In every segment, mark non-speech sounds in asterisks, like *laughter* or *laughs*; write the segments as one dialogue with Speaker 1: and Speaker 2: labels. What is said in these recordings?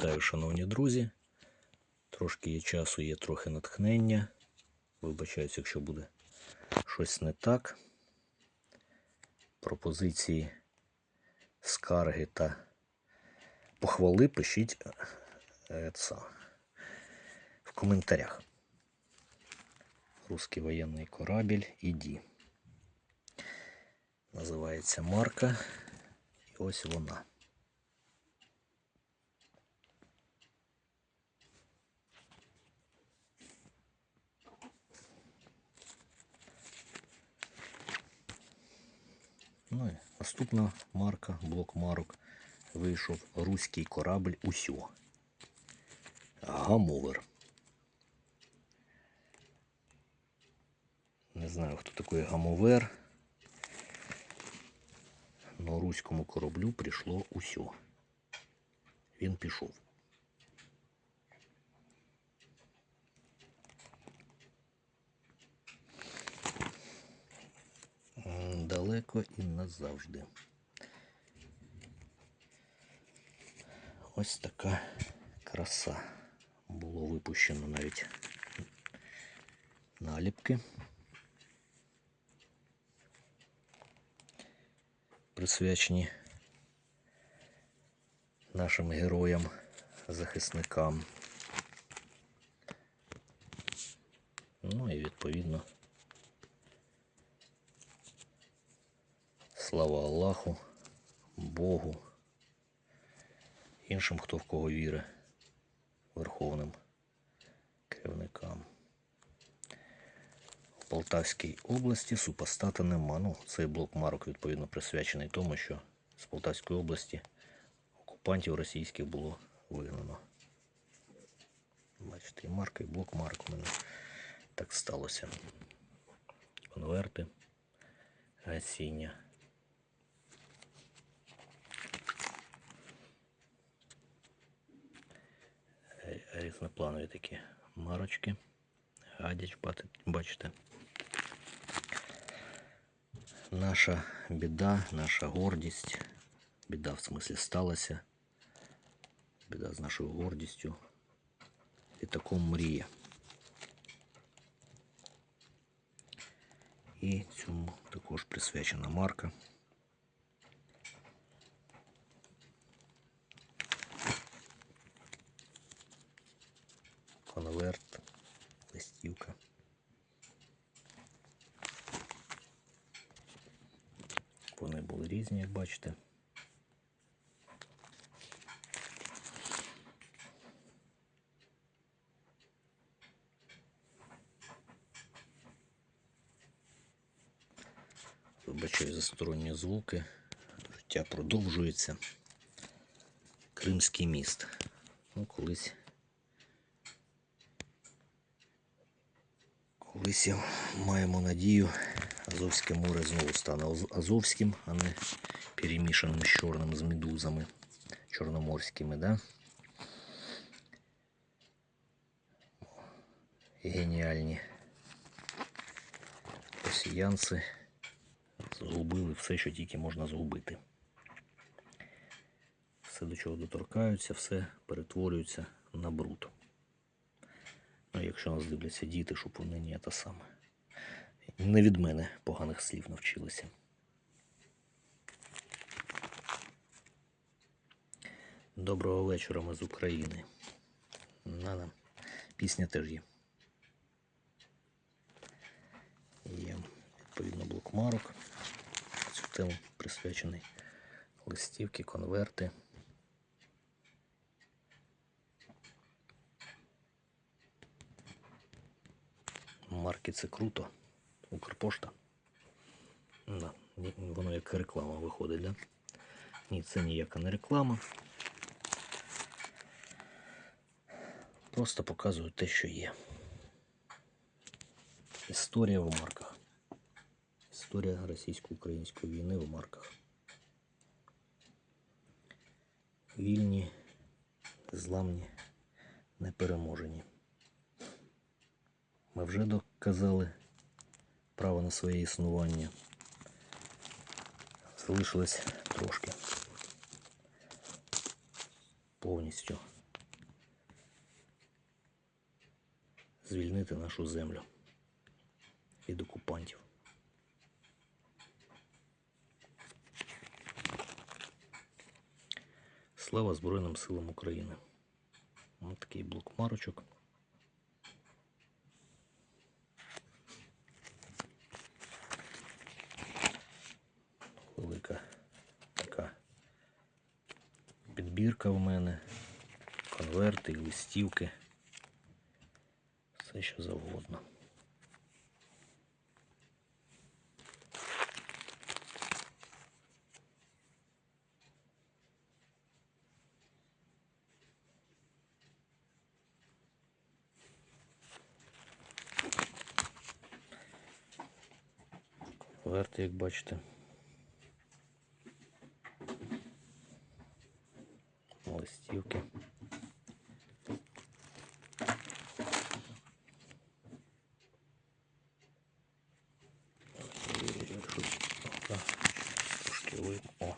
Speaker 1: Вітаю, шановні друзі. Трошки є часу, є трохи натхнення. Вибачаюсь, якщо буде щось не так. Пропозиції, скарги та похвали пишіть е, це, в коментарях. Русский воєнний корабель іді. Називається марка. І ось вона. Ну і наступна марка, блок марок, вийшов руський корабль Усьо. Гамовер. Не знаю, хто такий гамовер. Но руському кораблю прийшло усьо. Він пішов. Далеко і назавжди. Ось така краса. Було випущено навіть наліпки. Присвячені нашим героям, захисникам. Ну і відповідно. Слава Аллаху, Богу, іншим, хто в кого вірить, верховним керівникам. У Полтавській області супостата нема. Ну, цей блок марок відповідно присвячений тому, що з Полтавської області окупантів російських було вигнано. Бачите, і марка, і блок марок у мене так сталося. Конверти, гасіння. Різнопланові такі марочки. Гадяч, бачите. Наша біда, наша гордість. Біда в смислі сталася. Біда з нашою гордістю. І такому мріє. І цьому також присвячена марка. Конверт, листівка. Вони були різні, як бачите. Вибачаю за сторонні звуки. Життя продовжується. Кримський міст. Ну, колись Колись маємо надію, Азовське море знову стане Азовським, а не перемішаним з чорним з медузами чорноморськими, да? Геніальні росіянці згубили все, що тільки можна згубити. Все, до чого доторкаються, все перетворюється на бруд. Ну, якщо нас дивляться діти, щоб вони не те саме. Не від мене поганих слів навчилися. Доброго вечора ми з України. Надо. Пісня теж є. Є відповідно блок марок. Цю тему присвячений листівки, конверти. Марки це круто. Укрпошта. Да, воно як реклама виходить, да? Ні, це ніяка не реклама. Просто показую те, що є. Історія в марках. Історія російсько-української війни в марках. Вільні, зламні, непереможені. Ми вже казали право на своє існування. Залишилось трошки повністю звільнити нашу землю від окупантів. Слава Збройним силам України! Ось такий блок марочок. Підбірка в мене, конверти, листівки. Все що завгодно. Конверти, як бачите. Трошки. О,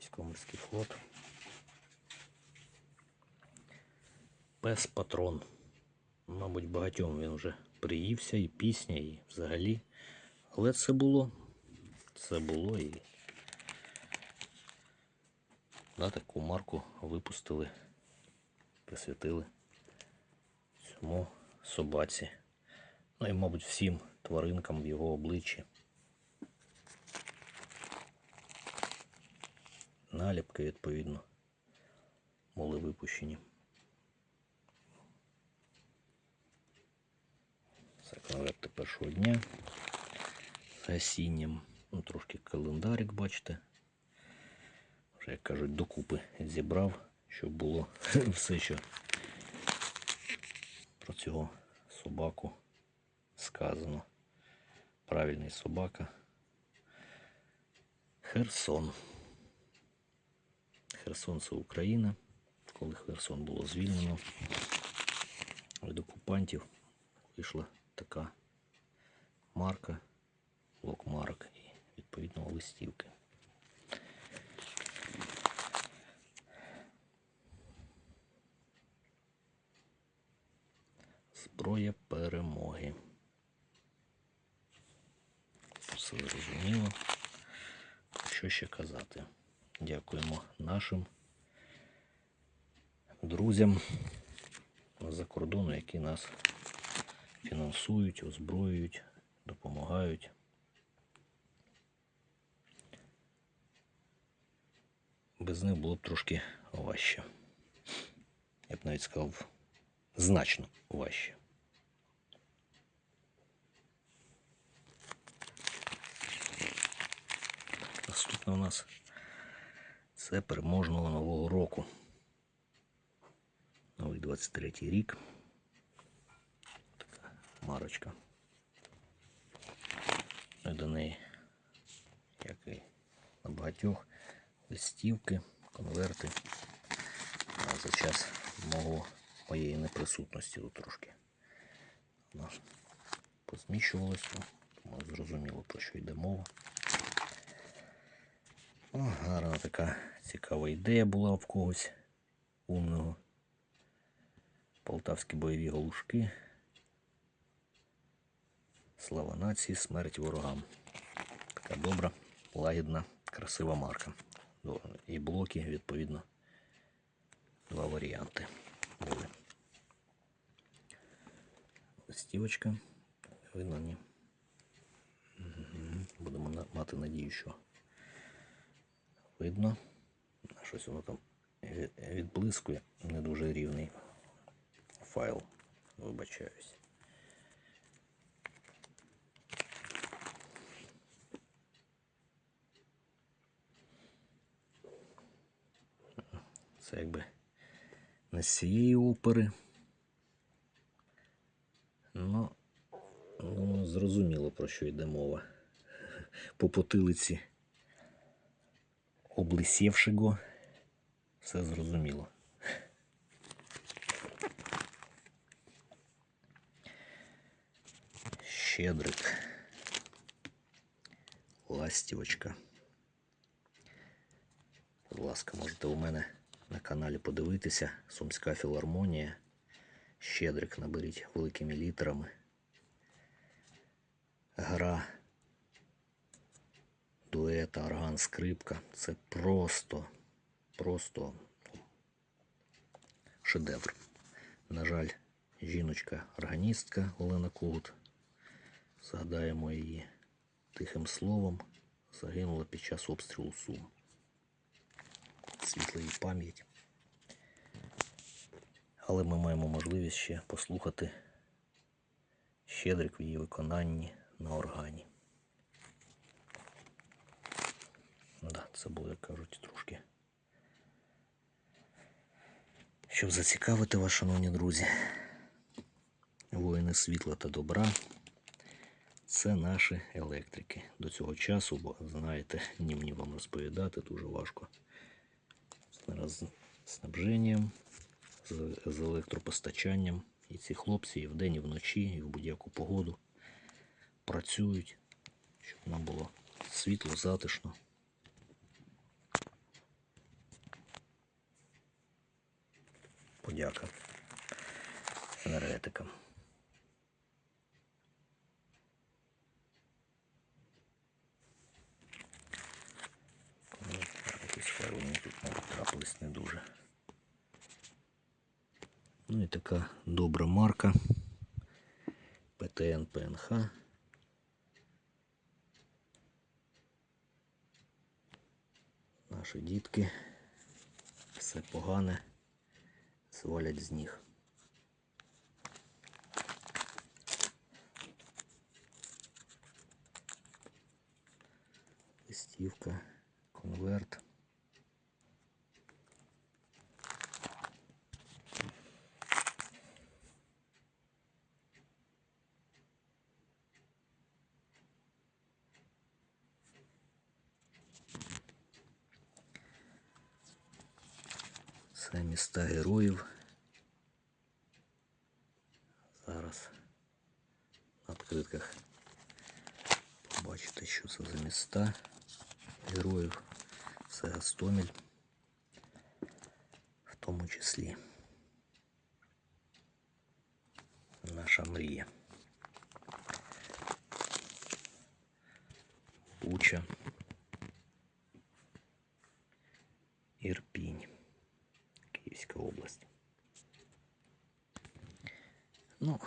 Speaker 1: військово-морський флот. Пес патрон. Мабуть, багатьом він вже приївся, і пісня, і взагалі. Але це було. Це було і. Таку марку випустили, присвятили цьому собаці. Ну і, мабуть, всім тваринкам в його обличчі. Наліпки, відповідно, були випущені. Це конверти першого дня з гасінням. Ну, трошки календарик, бачите. Як кажуть, докупи зібрав, щоб було *laughs* все, що про цього собаку сказано. Правильний собака. Херсон. Херсон це Україна. Коли Херсон було звільнено від окупантів, вийшла така марка, блок марок і відповідно листівки. Зброя перемоги. Все зрозуміло. Що ще казати? Дякуємо нашим друзям за кордону, які нас фінансують, озброюють, допомагають. Без них було б трошки важче. Я б навіть сказав, значно важче. Наступне у нас це переможного нового року. Новий 23 рік. Така марочка. До неї, як і на багатьох, листівки, конверти. А за час мого моєї неприсутності тут трошки воно позміщувалося, тому зрозуміло про що йде мова. О, гарна така цікава ідея була в когось умного. Полтавські бойові галушки. Слава нації, смерть ворогам. Така добра, лагідна, красива марка. І блоки, відповідно, два варіанти були. Листівочка. Видно, ні. Будемо мати надію, що видно. Щось воно там відблискує. Не дуже рівний файл. Вибачаюсь. Це якби не з цієї опери. Ну, ну, зрозуміло, про що йде мова. По потилиці облисівшого. Все зрозуміло. Щедрик. Ластівочка. Будь ласка, можете у мене на каналі подивитися. Сумська філармонія. Щедрик наберіть великими літерами. Гра дуета, орган, скрипка. Це просто, просто шедевр. На жаль, жіночка-органістка Олена Когут, згадаємо її тихим словом, загинула під час обстрілу Сум. Світла їй пам'ять. Але ми маємо можливість ще послухати Щедрик в її виконанні на органі. Да, це як кажуть, трошки. Щоб зацікавити вас, шановні друзі, воїни світла та добра. Це наші електрики. До цього часу, бо знаєте, ні мені вам розповідати, дуже важко. Зараз З снабженням, з, з електропостачанням. І ці хлопці і вдень, і вночі, і в будь-яку погоду працюють, щоб нам було світло, затишно. Подяка енергетикам. Якісь файли тут мабуть, трапились не дуже. Ну і така добра марка ПТН ПНХ. Наші дітки все погане звалять з ніг. Листівка, конверт. Це міста героїв. міста героїв. Це Гастомель в тому числі. Наша мрія. Буча. Ірпінь. Київська область. Ну,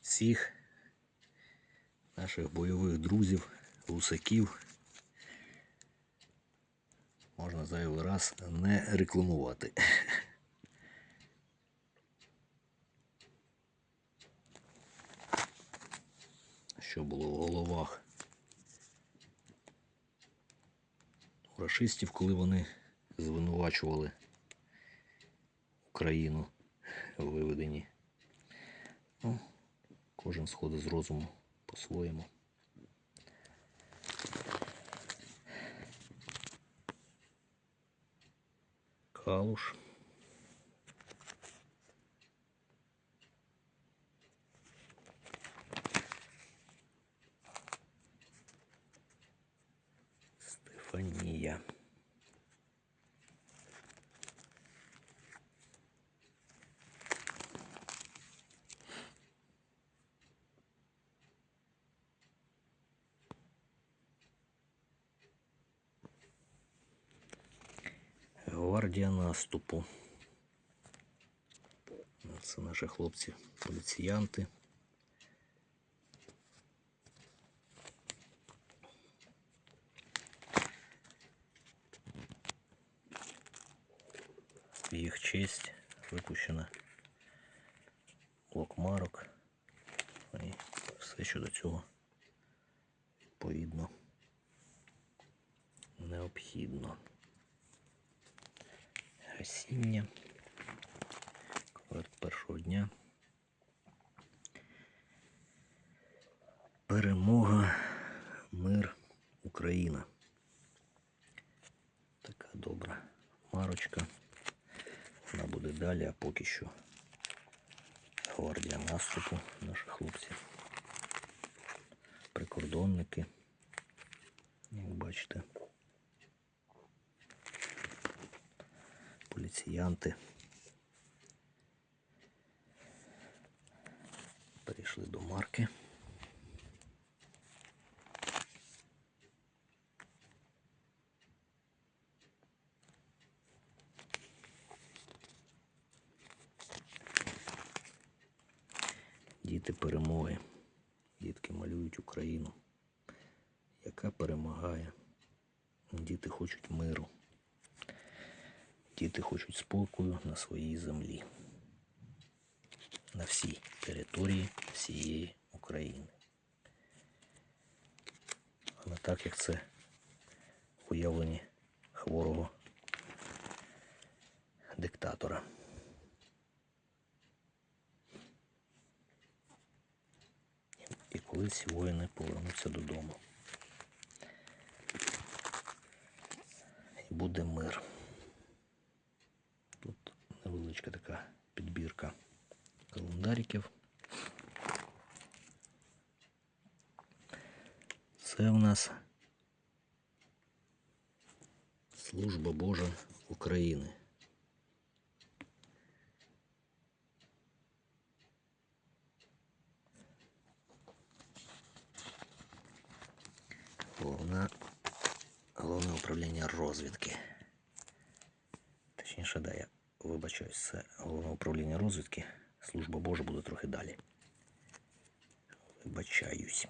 Speaker 1: всіх наших бойових друзів, Гусаків можна зайвий раз не рекламувати. Що було в головах у рашистів, коли вони звинувачували Україну у виведенні. Ну, кожен сходить з розуму по-своєму. Калуш. Гвардія наступу. Це наші хлопці поліціянти. В їх честь випущена блок марок. І все що до цього відповідно необхідно. Гасіння. Першого дня. Перемога, мир, Україна. Така добра марочка. Вона буде далі, а поки що гвардія наступу наших хлопців. Прикордонники, як бачите. Коmerціянти прийшли до марки. Спокою на своїй землі. На всій території всієї України. А не так, як це уявлені хворого диктатора. І колись воїни повернуться додому. І буде мир. Тут невеличка така підбірка календариків. Це у нас Служба Божа України. це головне управління розвідки. Служба Божа буде трохи далі. Вибачаюсь.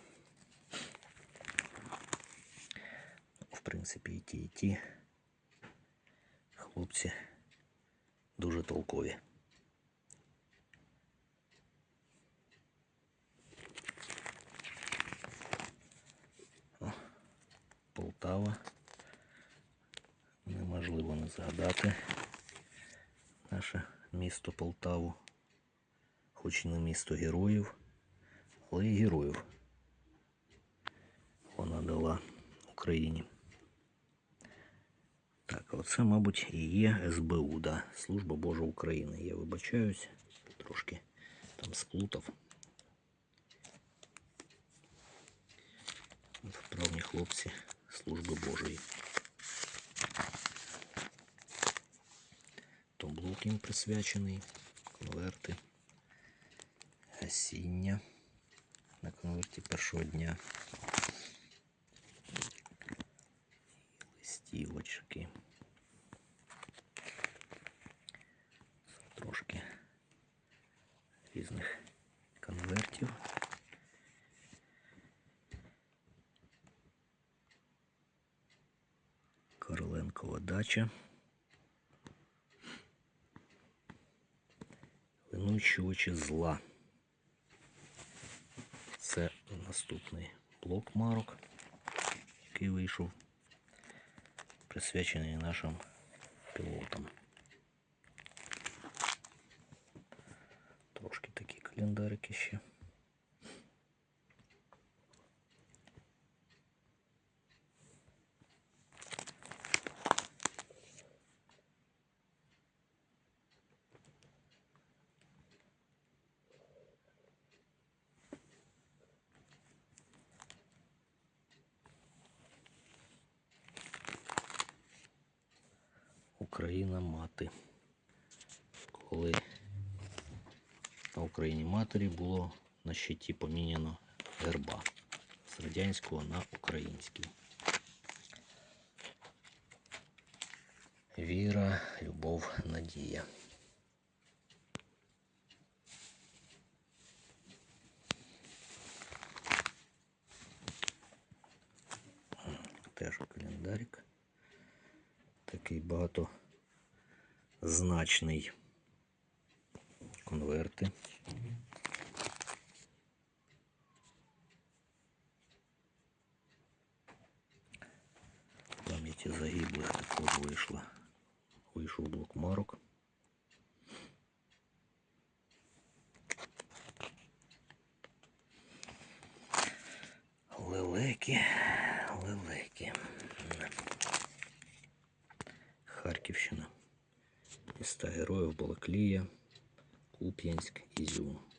Speaker 1: В принципі, і ті, і ті хлопці дуже толкові. О, Полтава. Неможливо не згадати Наше місто Полтаву. Хоч і не місто героїв, але і героїв вона дала Україні. Так, оце, мабуть, і є СБУ, да, Служба Божа України. Я вибачаюсь, трошки там сплутав. Вправні хлопці Служби Божої. То блок присвячений, конверти, гасіння на конверті першого дня. Листівочки. Трошки різних конвертів. Короленкова дача. Винучувачі зла. Це наступний блок марок, який вийшов, присвячений нашим пілотам. Трошки такі календарики ще. Україна мати. Коли на Україні матері було на щиті поміняно герба з радянського на український. Віра, любов, надія. Теж календарик. Такий багатозначний. Конверти. Пам'яті загиблих також вийшла. Вийшов блок марок. Лелеки, лелеки. Харківщина. Міста героїв Балаклія, Куп'янськ, Ізюм.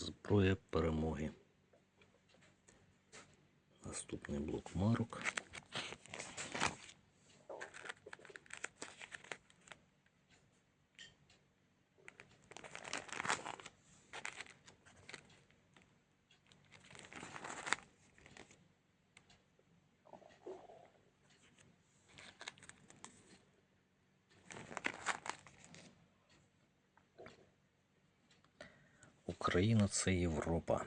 Speaker 1: Зброя перемоги. Наступний блок марок. Україна це Європа.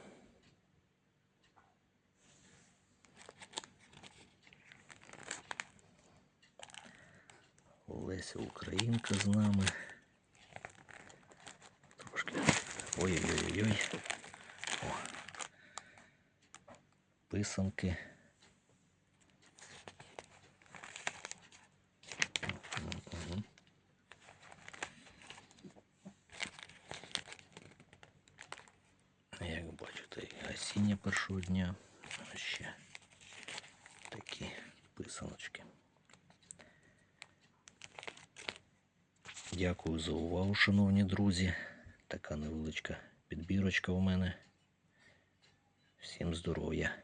Speaker 1: Леся Українка з нами. Трошки. Ой-ой-ой-ой. Писанки. Мгм. Як бачите, і дня. Ще такі писаночки. Дякую за увагу, шановні друзі. Така невеличка підбірочка у мене. Всім здоров'я.